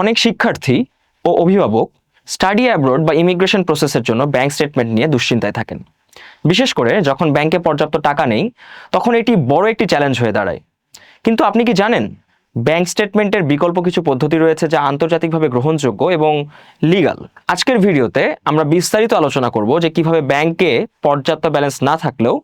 অনেক শিক্ষার্থী ও অভিভাবক স্টাডি অ্যাব্রোড বা ইমিগ্রেশন প্রসেসের জন্য ব্যাংক স্টেটমেন্ট নিয়ে দুশ্চিন্তায় থাকেন। বিশেষ করে যখন ব্যাংকে পর্যাপ্ত টাকা নেই, তখন এটি বড় একটি চ্যালেঞ্জ হয়ে দাঁড়ায়। কিন্তু আপনি কি জানেন, ব্যাংক স্টেটমেন্টের বিকল্প কিছু পদ্ধতি রয়েছে যা আন্তর্জাতিকভাবে গ্রহণযোগ্য এবং লিগাল আজকের ভিডিওতে আমরা বিস্তারিত আলোচনা করব যে কীভাবে ব্যাংকে পর্যাপ্ত ব্যালেন্স না থাকলেও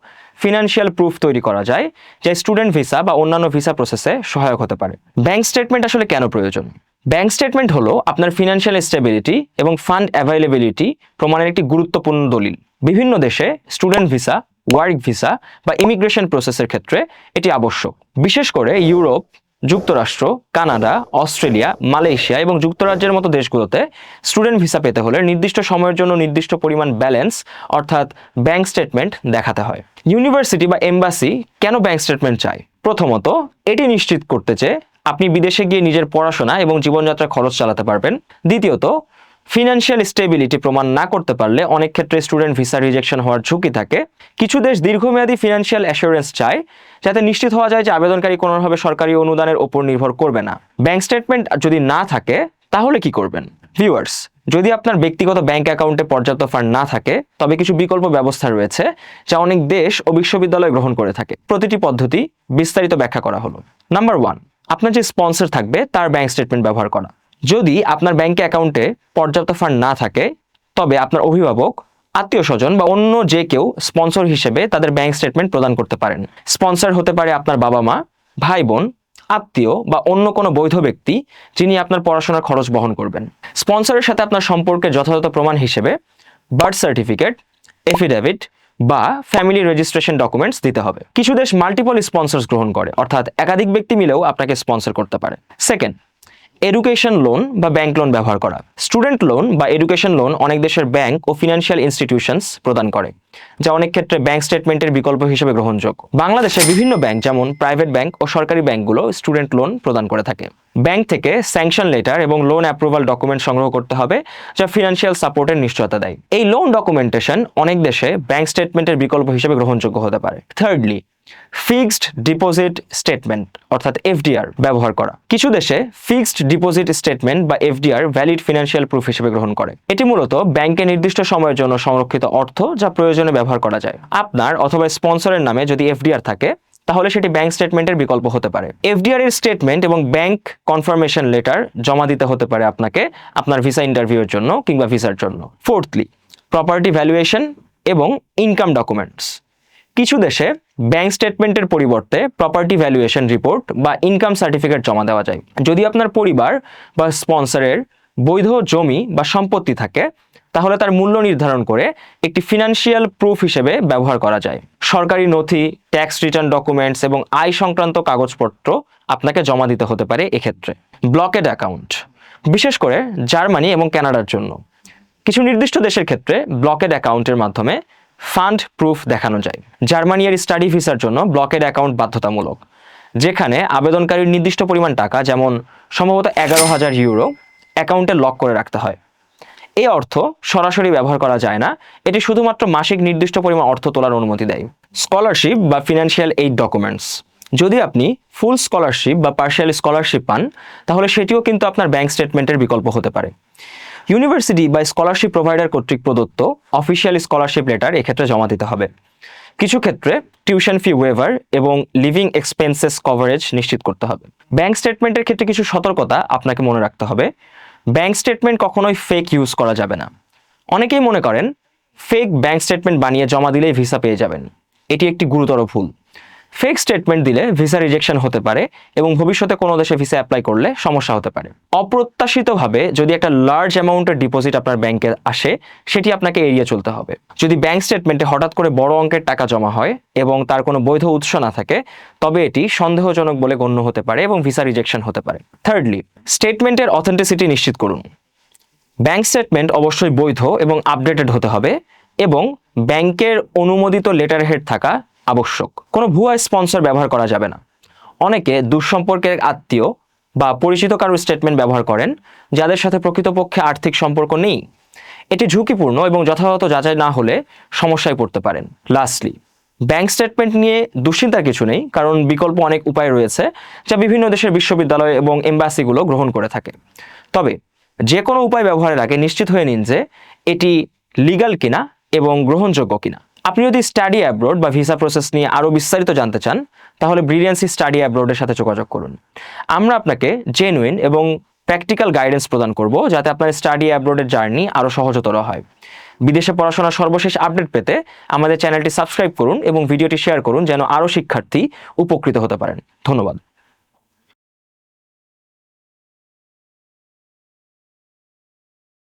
ফিনান্সিয়াল প্রুফ তৈরি করা যায়, যা স্টুডেন্ট ভিসা বা অন্যান্য ভিসা প্রসেসে সহায়ক হতে পারে। ব্যাংক স্টেটমেন্ট আসলে কেন প্রয়োজন? ব্যাংক স্টেটমেন্ট হলো আপনার ফিনান্সিয়াল স্টেবিলিটি এবং ফান্ড অ্যাভাইলেবিলিটি প্রমাণের একটি গুরুত্বপূর্ণ দলিল। বিভিন্ন দেশে স্টুডেন্ট ভিসা ওয়ার্ক ভিসা বা ইমিগ্রেশন প্রসেসের ক্ষেত্রে এটি আবশ্যক। বিশেষ করে ইউরোপ, যুক্তরাষ্ট্র, কানাডা, অস্ট্রেলিয়া, মালয়েশিয়া এবং যুক্তরাজ্যের মতো দেশগুলোতে স্টুডেন্ট ভিসা পেতে হলে নির্দিষ্ট সময়ের জন্য নির্দিষ্ট পরিমাণ ব্যালেন্স অর্থাৎ ব্যাংক স্টেটমেন্ট দেখাতে হয়। ইউনিভার্সিটি বা এমবাসি কেন ব্যাংক স্টেটমেন্ট চায়? প্রথমত, এটি নিশ্চিত করতে যে আপনি বিদেশে গিয়ে নিজের পড়াশোনা এবং জীবনযাত্রার খরচ চালাতে পারবেন। দ্বিতীয়ত ফিনান্সিয়াল স্টেবিলিটি প্রমাণ না করতে পারলে অনেক ক্ষেত্রে স্টুডেন্ট ভিসা রিজেকশন হওয়ার ঝুঁকি থাকে। কিছু দেশ দীর্ঘমেয়াদী ফিনান্সিয়াল অ্যাসুরেন্স চায়, যাতে নিশ্চিত হওয়া যায় যে আবেদনকারী কোনোভাবে সরকারি অনুদানের ওপর নির্ভর করবে না। ব্যাংক স্টেটমেন্ট যদি না থাকে, তাহলে কি করবেন? ভিউয়ার্স যদি আপনার ব্যক্তিগত ব্যাংক অ্যাকাউন্টে পর্যাপ্ত ফান্ড না থাকে, তবে কিছু বিকল্প ব্যবস্থা রয়েছে, যা অনেক দেশ ও বিশ্ববিদ্যালয় গ্রহণ করে থাকে। প্রতিটি পদ্ধতি বিস্তারিত ব্যাখ্যা করা হলো। নাম্বার ওয়ান আপনার যে স্পন্সর থাকবে, তার ব্যাংক স্টেটমেন্ট ব্যবহার করা। যদি আপনার ব্যাংক অ্যাকাউন্টে পর্যাপ্ত ফান্ড না থাকে, তবে আপনার অভিভাবক আত্মীয় স্বজন বা অন্য যে কেউ স্পন্সর হিসেবে তাদের ব্যাংক স্টেটমেন্ট প্রদান করতে পারেন। স্পন্সর হতে পারে আপনার বাবা মা ভাই বোন আত্মীয় বা অন্য কোনো বৈধ ব্যক্তি যিনি আপনার পড়াশোনার খরচ বহন করবেন। স্পন্সরের সাথে আপনার সম্পর্কে যথাযথ প্রমাণ হিসেবে বার্থ সার্টিফিকেট এফিডেভিট বা ফ্যামিলি রেজিস্ট্রেশন ডকুমেন্টস দিতে হবে। কিছু দেশ মাল্টিপল স্পন্সর্স গ্রহণ করে, অর্থাৎ একাধিক ব্যক্তি মিলেও আপনাকে স্পন্সর করতে পারে। সেকেন্ড এডুকেশন লোন বা ব্যাংক লোন ব্যবহার করা। স্টুডেন্ট লোন বা এডুকেশন লোন অনেক দেশের ব্যাংক ও ফিনান্সিয়াল ইনস্টিটিউশনস প্রদান করে। যা অনেক ক্ষেত্রে ব্যাংক স্টেটমেন্টের বিকল্প হিসেবে গ্রহণযোগ্য। বাংলাদেশে বিভিন্ন ব্যাংক যেমন প্রাইভেট ব্যাংক ও সরকারি ব্যাংকগুলো স্টুডেন্ট লোন প্রদান করে থাকে। ব্যাংক থেকে স্যাংশন লেটার এবং লোন অ্যাপ্রুভাল ডকুমেন্ট সংগ্রহ করতে হবে, যা ফিনান্সিয়াল সাপোর্টের নিশ্চয়তা দেয়। এই লোন ডকুমেন্টেশন অনেক দেশে ব্যাংক স্টেটমেন্টের বিকল্প হিসেবে গ্রহণযোগ্য হতে পারে। থার্ডলি ফিক্সড ডিপোজিট স্টেটমেন্ট, অর্থাৎ এফডিআর, ব্যবহার করা। কিছু দেশে ফিক্সড ডিপোজিট স্টেটমেন্ট বা এফডিআর ভ্যালিড ফিনান্সিয়াল প্রুফ হিসেবে গ্রহণ করে। এটি মূলত ব্যাংকে নির্দিষ্ট সময়ের জন্য সংরক্ষিত অর্থ যা প্রয়োজনে ব্যবহার করা যায়। আপনার অথবা স্পন্সরের নামে যদি এফডিআর থাকে, তাহলে সেটি ব্যাংক স্টেটমেন্টের বিকল্প হতে পারে। এফডিআর এর স্টেটমেন্ট এবং ব্যাংক কনফার্মেশন লেটার জমা দিতে হতে পারে আপনাকে আপনার ভিসা ইন্টারভিউয়ের জন্য কিংবা ভিসার জন্য। ফোর্থলি, প্রপার্টি ভ্যালুয়েশন এবং ইনকাম ডকুমেন্টস। কিছু দেশে ব্যাংক স্টেটমেন্টের পরিবর্তে প্রপার্টি ভ্যালুয়েশন রিপোর্ট বা ইনকাম সার্টিফিকেট জমা দেওয়া যায়। যদি আপনার পরিবার বা স্পন্সরের বৈধ জমি বা সম্পত্তি থাকে, তাহলে তার মূল্য নির্ধারণ করে একটি ফিনান্সিয়াল প্রুফ হিসেবে ব্যবহার করা যায়। সরকারি নথি ট্যাক্স রিটার্ন ডকুমেন্টস এবং আয় সংক্রান্ত কাগজপত্র আপনাকে জমা দিতে হতে পারে এক্ষেত্রে। ব্লকেড অ্যাকাউন্ট বিশেষ করে জার্মানি এবং কানাডার জন্য। কিছু নির্দিষ্ট দেশের ক্ষেত্রে ব্লকেড অ্যাকাউন্টের মাধ্যমে ফান্ড প্রুফ দেখানো যায়। জার্মানি এর স্টাডি ভিসার জন্য ব্লকেড অ্যাকাউন্ট বাধ্যতামূলক, যেখানে আবেদনকারীর নির্দিষ্ট পরিমাণ টাকা, যেমন সম্ভবত এগারো হাজার ইউরো, অ্যাকাউন্টে লক করে রাখতে হয়। এই অর্থ সরাসরি ব্যবহার করা যায় না। এটি শুধুমাত্র মাসিক নির্দিষ্ট পরিমাণ অর্থ তোলার অনুমতি দেয়। স্কলারশিপ বা ফিনান্সিয়াল এইড ডকুমেন্টস। যদি আপনি ফুল স্কলারশিপ বা পার্শিয়াল স্কলারশিপ পান, তাহলে সেটিও কিন্তু আপনার ব্যাংক স্টেটমেন্টের বিকল্প হতে পারে। ইউনিভার্সিটি বা স্কলারশিপ প্রোভাইডার কর্তৃক প্রদত্ত অফিসিয়াল স্কলারশিপ লেটার এক্ষেত্রে জমা দিতে হবে। কিছু ক্ষেত্রে টিউশন ফি ওয়েভার এবং লিভিং এক্সপেন্সেস কভারেজ নিশ্চিত করতে হবে। ব্যাংক স্টেটমেন্টের ক্ষেত্রে কিছু সতর্কতা আপনাকে মনে রাখতে হবে। ব্যাংক স্টেটমেন্ট কখনোই ফেক ইউজ করা যাবে না। অনেকেই মনে করেন ফেক ব্যাংক স্টেটমেন্ট বানিয়ে জমা দিলেই ভিসা পেয়ে যাবেন। এটি একটি গুরুতর ভুল। ফেক স্টেটমেন্ট দিলে ভিসা রিজেকশন হতে পারে এবং ভবিষ্যতে কোনো দেশে ভিসা অ্যাপ্লাই করলে সমস্যা হতে পারে। অপ্রত্যাশিতভাবে যদি একটা লার্জ অ্যামাউন্টের ডিপোজিট আপনার ব্যাংকে আসে, সেটি আপনাকে এড়িয়ে চলতে হবে। যদি ব্যাংক স্টেটমেন্টে হঠাৎ করে বড় অঙ্কের টাকা জমা হয় এবং তার কোনো বৈধ উৎস না থাকে, তবে এটি সন্দেহজনক বলে গণ্য হতে পারে এবং ভিসা রিজেকশন হতে পারে। থার্ডলি স্টেটমেন্টের অথেন্টিসিটি নিশ্চিত করুন। ব্যাংক স্টেটমেন্ট অবশ্যই বৈধ এবং আপডেটেড হতে হবে এবং ব্যাংকের অনুমোদিত লেটার হেড থাকা আবশ্যক। কোনো ভুয়া স্পন্সর ব্যবহার করা যাবে না। অনেকে দুঃসম্পর্কের আত্মীয় বা পরিচিত কারও স্টেটমেন্ট ব্যবহার করেন, যাদের সাথে প্রকৃতপক্ষে আর্থিক সম্পর্ক নেই। এটি ঝুঁকিপূর্ণ এবং যথাযথ যাচাই না হলে সমস্যায় পড়তে পারেন। লাস্টলি ব্যাংক স্টেটমেন্ট নিয়ে দুশ্চিন্তার কিছু নেই, কারণ বিকল্প অনেক উপায় রয়েছে যা বিভিন্ন দেশের বিশ্ববিদ্যালয় এবং এম্বাসিগুলো গ্রহণ করে থাকে। তবে যে কোনো উপায় ব্যবহারের আগে নিশ্চিত হয়ে নিন যে এটি লিগ্যাল কিনা এবং গ্রহণযোগ্য কিনা। আপনি যদি স্টাডি অ্যাব্রোড বা ভিসা প্রসেস নিয়ে আরও বিস্তারিত জানতে চান, তাহলে ব্রিলিয়ান্সি স্টাডি অ্যাব্রোডের সাথে যোগাযোগ করুন। আমরা আপনাকে জেনুইন এবং প্র্যাকটিক্যাল গাইডেন্স প্রদান করব যাতে আপনার স্টাডি অ্যাব্রোডের জার্নি আরও সহজতর হয়। বিদেশে পড়াশোনার সর্বশেষ আপডেট পেতে আমাদের চ্যানেলটি সাবস্ক্রাইব করুন এবং ভিডিওটি শেয়ার করুন যেন আরও শিক্ষার্থী উপকৃত হতে পারেন। ধন্যবাদ।